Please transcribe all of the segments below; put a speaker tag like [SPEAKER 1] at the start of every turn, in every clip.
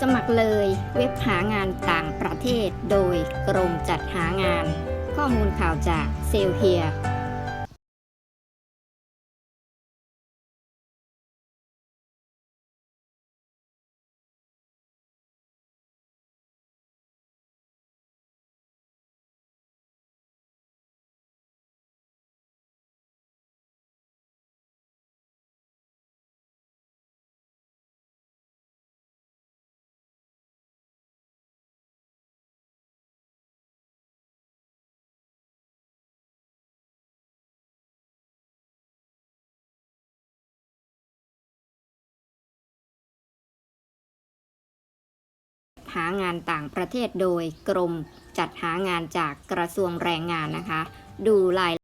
[SPEAKER 1] สมัครเลยเว็บหางานต่างประเทศ โดยกรมจัดหางาน ข้อมูลข่าวจากเซลเฮีย หางานต่างประเทศโดยกรมจัดหางานจากกระทรวงแรงงานนะคะ ดูราย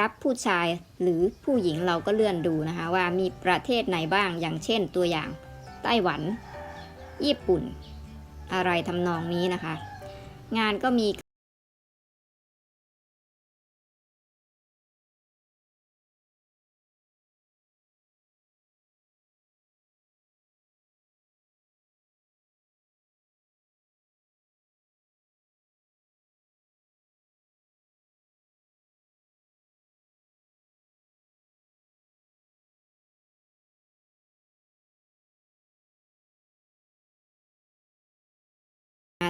[SPEAKER 1] รับผู้ชายหรือผู้หญิงเราก็เลื่อนดูนะคะว่ามีประเทศไหนบ้างอย่างเช่นตัวอย่าง ไต้หวัน ญี่ปุ่น อะไรทำนองนี้นะคะ งานก็มี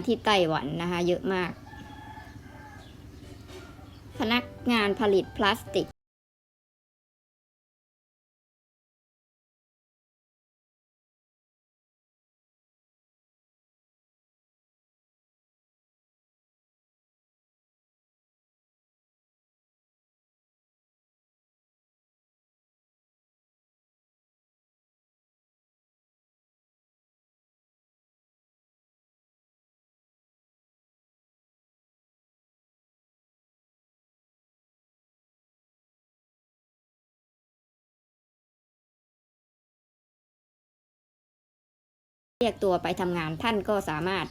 [SPEAKER 1] ที่ไต้หวันนะคะ เยอะมาก พนักงานผลิตพลาสติก เรียกตัวไปทำงานท่านก็สามารถ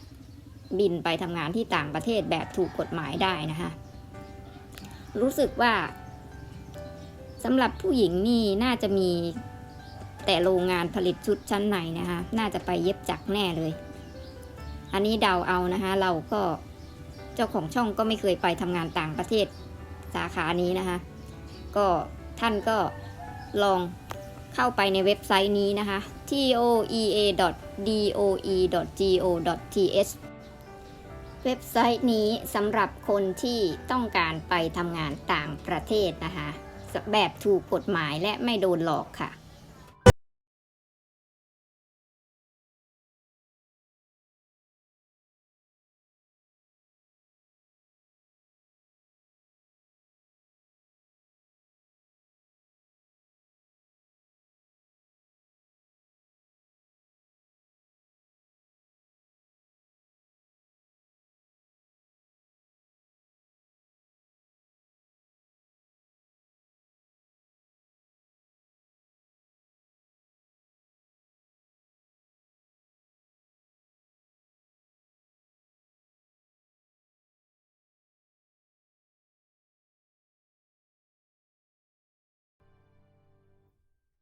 [SPEAKER 1] บินไปทำงานที่ต่างประเทศแบบถูกกฎหมายได้นะคะ รู้สึกว่าสำหรับผู้หญิงนี่น่าจะมีแต่โรงงานผลิตชุดชั้นในนะคะ น่าจะไปเย็บจักรแน่เลย อันนี้เดาเอานะคะ เราก็เจ้าของช่องก็ไม่เคยไปทำงานต่างประเทศสาขานี้นะคะ ก็ท่านก็ลอง เข้าไปในเว็บไซต์นี้นะคะ toea.doe.go.th เว็บไซต์นี้สำหรับคนที่ต้องการไปทำงานต่างประเทศนะคะ แบบถูกกฎหมายและไม่โดนหลอกค่ะ